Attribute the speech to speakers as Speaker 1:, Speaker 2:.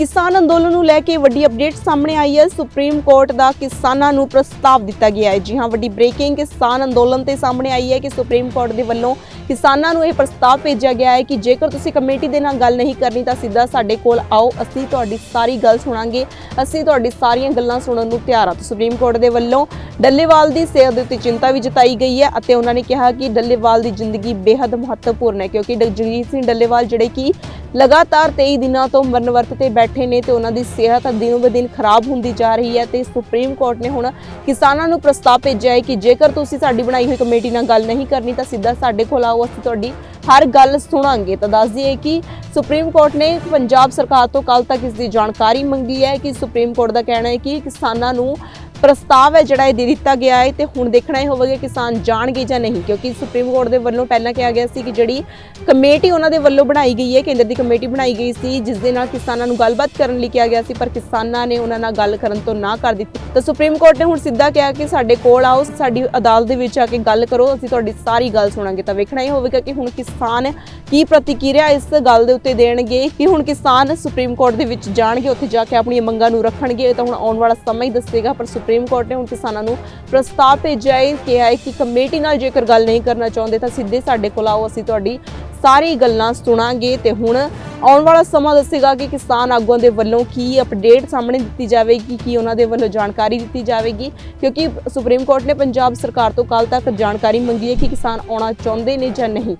Speaker 1: ਕਿਸਾਨ ਅੰਦੋਲਨ ਨੂੰ ਲੈ ਕੇ ਵੱਡੀ ਅਪਡੇਟ ਸਾਹਮਣੇ ਆਈ ਹੈ। ਸੁਪਰੀਮ ਕੋਰਟ ਦਾ ਕਿਸਾਨਾਂ ਨੂੰ ਪ੍ਰਸਤਾਵ ਦਿੱਤਾ ਗਿਆ ਹੈ। ਜੀ ਹਾਂ, ਵੱਡੀ ਬ੍ਰੇਕਿੰਗ ਕਿਸਾਨ ਅੰਦੋਲਨ ਤੇ ਸਾਹਮਣੇ ਆਈ ਹੈ ਕਿ ਸੁਪਰੀਮ ਕੋਰਟ ਦੇ ਵੱਲੋਂ ਕਿਸਾਨਾਂ ਨੂੰ ਇਹ ਪ੍ਰਸਤਾਵ ਭੇਜਿਆ ਗਿਆ ਹੈ ਕਿ ਜੇਕਰ ਤੁਸੀਂ ਕਮੇਟੀ ਦੇ ਨਾਲ ਗੱਲ ਨਹੀਂ ਕਰਨੀ ਤਾਂ ਸਿੱਧਾ ਸਾਡੇ ਕੋਲ ਆਓ। ਅਸੀਂ ਤੁਹਾਡੀ ਸਾਰੀ ਗੱਲ ਸੁਣਾਂਗੇ। ਅਸੀਂ ਤੁਹਾਡੀ ਸਾਰੀਆਂ ਗੱਲਾਂ ਸੁਣਨ ਨੂੰ ਤਿਆਰ ਹਾਂ। ਸੁਪਰੀਮ ਕੋਰਟ ਦੇ ਵੱਲੋਂ ਡੱਲੇਵਾਲ ਦੀ ਸਿਹਤ ਦੇ ਉੱਤੇ ਚਿੰਤਾ ਵੀ ਜਤਾਈ ਗਈ ਹੈ ਅਤੇ ਉਹਨਾਂ ਨੇ ਕਿਹਾ ਕਿ ਡੱਲੇਵਾਲ ਦੀ ਜ਼ਿੰਦਗੀ ਬੇहद ਮਹੱਤਵਪੂਰਨ ਹੈ ਕਿਉਂਕਿ ਜਗਜੀਤ ਸਿੰਘ ਡੱਲੇਵਾਲ ਜਿਹੜੇ ਕਿ ਲਗਾਤਾਰ 23 ਦਿਨਾਂ ਤੋਂ ਮਰਨ ਵਰਤ ਤੇ ਬੈਠੇ ਨੇ ਤੇ ਉਹਨਾਂ ਦੀ ਸਿਹਤ ਦਿਨੋਂ ਬਦਿਨ ਖਰਾਬ ਹੁੰਦੀ ਜਾ ਰਹੀ ਹੈ ਤੇ ਸੁਪਰੀਮ ਕੋਰਟ ਨੇ ਹੁਣ ਕਿਸਾਨਾਂ ਨੂੰ ਪ੍ਰਸਤਾਵ ਭੇਜਿਆ ਹੈ ਕਿ ਜੇਕਰ ਤੁਸੀਂ ਸਾਡੀ ਬਣਾਈ ਹੋਈ ਕਮੇਟੀ ਨਾਲ ਗੱਲ ਨਹੀਂ ਕਰਨੀ ਤਾਂ ਸਿੱਧਾ ਸਾਡੇ ਕੋਲ ਆਓ। ਅਸੀਂ ਤੁਹਾਡੀ ਹਰ ਗੱਲ ਸੁਣਾਂਗੇ। ਤਾਂ ਦੱਸ ਦਈਏ ਕਿ ਸੁਪਰੀਮ ਕੋਰਟ ਨੇ ਪੰਜਾਬ ਸਰਕਾਰ ਤੋਂ ਕੱਲ ਤੱਕ ਇਸ ਦੀ ਜਾਣਕਾਰੀ ਮੰਗੀ ਹੈ ਕਿ ਸੁਪਰੀਮ ਕੋਰਟ ਦਾ ਕਹਿਣਾ ਹੈ ਕਿ ਕਿਸਾਨਾਂ ਨੂੰ ਪ੍ਰਸਤਾਵ ਹੈ ਜਿਹੜਾ ਇਹ ਦੇ ਦਿੱਤਾ ਗਿਆ ਹੈ ਤੇ ਹੁਣ ਦੇਖਣਾ ਇਹ ਹੋਵੇਗਾ ਕਿਸਾਨ ਜਾਣਗੇ ਜਾਂ ਨਹੀਂ, ਕਿਉਂਕਿ ਸੁਪਰੀਮ ਕੋਰਟ ਦੇ ਵੱਲੋਂ ਪਹਿਲਾਂ ਕਿਹਾ ਗਿਆ ਸੀ ਕਿ ਜਿਹੜੀ ਕਮੇਟੀ ਉਹਨਾਂ ਦੇ ਵੱਲੋਂ ਬਣਾਈ ਗਈ ਹੈ, ਕੇਂਦਰ ਦੀ ਕਮੇਟੀ ਬਣਾਈ ਗਈ ਸੀ, ਜਿਸ ਦੇ ਨਾਲ ਕਿਸਾਨਾਂ ਨੂੰ ਗੱਲਬਾਤ ਕਰਨ ਲਈ ਕਿਹਾ ਗਿਆ ਸੀ, ਪਰ ਕਿਸਾਨਾਂ ਨੇ ਉਹਨਾਂ ਨਾਲ ਗੱਲ ਕਰਨ ਤੋਂ ਨਾ ਕਰ ਦਿੱਤੀ। ਤਾਂ ਸੁਪਰੀਮ ਕੋਰਟ ਨੇ ਹੁਣ ਸਿੱਧਾ ਕਿਹਾ ਕਿ ਸਾਡੇ ਕੋਲ ਆਓ, ਸਾਡੀ ਅਦਾਲਤ ਦੇ ਵਿੱਚ ਆ ਕੇ ਗੱਲ ਕਰੋ, ਅਸੀਂ ਤੁਹਾਡੀ ਸਾਰੀ ਗੱਲ ਸੁਣਾਂਗੇ। ਤਾਂ ਵੇਖਣਾ ਇਹ ਹੋਵੇਗਾ ਕਿ ਹੁਣ ਕਿਸਾਨ ਕੀ ਪ੍ਰਤੀਕਿਰਿਆ ਇਸ ਗੱਲ ਦੇ ਉੱਤੇ ਦੇਣਗੇ, ਕਿ ਹੁਣ ਕਿਸਾਨ ਸੁਪਰੀਮ ਕੋਰਟ ਦੇ ਵਿੱਚ ਜਾਣਗੇ, ਉੱਥੇ ਜਾ ਕੇ ਆਪਣੀਆਂ ਮੰਗਾਂ ਨੂੰ ਰੱਖਣਗੇ ਤਾਂ ਹੁਣ ਆਉਣ ਵਾਲਾ ਸਮਾਂ ਹੀ ਦੱਸੇਗਾ, ਪਰ ਸੁਪਰੀਮ ਕੋਰਟ ਨੇ ਹੁਣ ਕਿਸਾਨਾਂ ਨੂੰ ਪ੍ਰਸਤਾਵ ਭੇਜਿਆ ਹੈ, ਕਿਹਾ ਹੈ ਕਿ ਕਮੇਟੀ ਨਾਲ ਜੇਕਰ ਗੱਲ ਨਹੀਂ ਕਰਨਾ ਚਾਹੁੰਦੇ ਤਾਂ ਸਿੱਧੇ ਸਾਡੇ ਕੋਲ ਆਓ, ਅਸੀਂ ਤੁਹਾਡੀ ਸਾਰੀ ਗੱਲਾਂ ਸੁਣਾਂਗੇ। ਤੇ ਹੁਣ ਆਉਣ ਵਾਲਾ ਸਮਾਂ ਦੱਸੇਗਾ ਕਿ ਕਿਸਾਨ ਆਗੂਆਂ ਦੇ ਵੱਲੋਂ ਕੀ ਅਪਡੇਟ ਸਾਹਮਣੇ ਦਿੱਤੀ ਜਾਵੇਗੀ, ਕੀ ਉਹਨਾਂ ਦੇ ਵੱਲੋਂ ਜਾਣਕਾਰੀ ਦਿੱਤੀ ਜਾਵੇਗੀ। ਕਿਉਂਕਿ ਸੁਪਰੀਮ ਕੋਰਟ ਨੇ ਪੰਜਾਬ ਸਰਕਾਰ ਤੋਂ ਕੱਲ ਤੱਕ ਜਾਣਕਾਰੀ ਮੰਗੀ ਹੈ ਕਿ ਕਿਸਾਨ ਆਉਣਾ ਚਾਹੁੰਦੇ ਨੇ ਜਾਂ ਨਹੀਂ।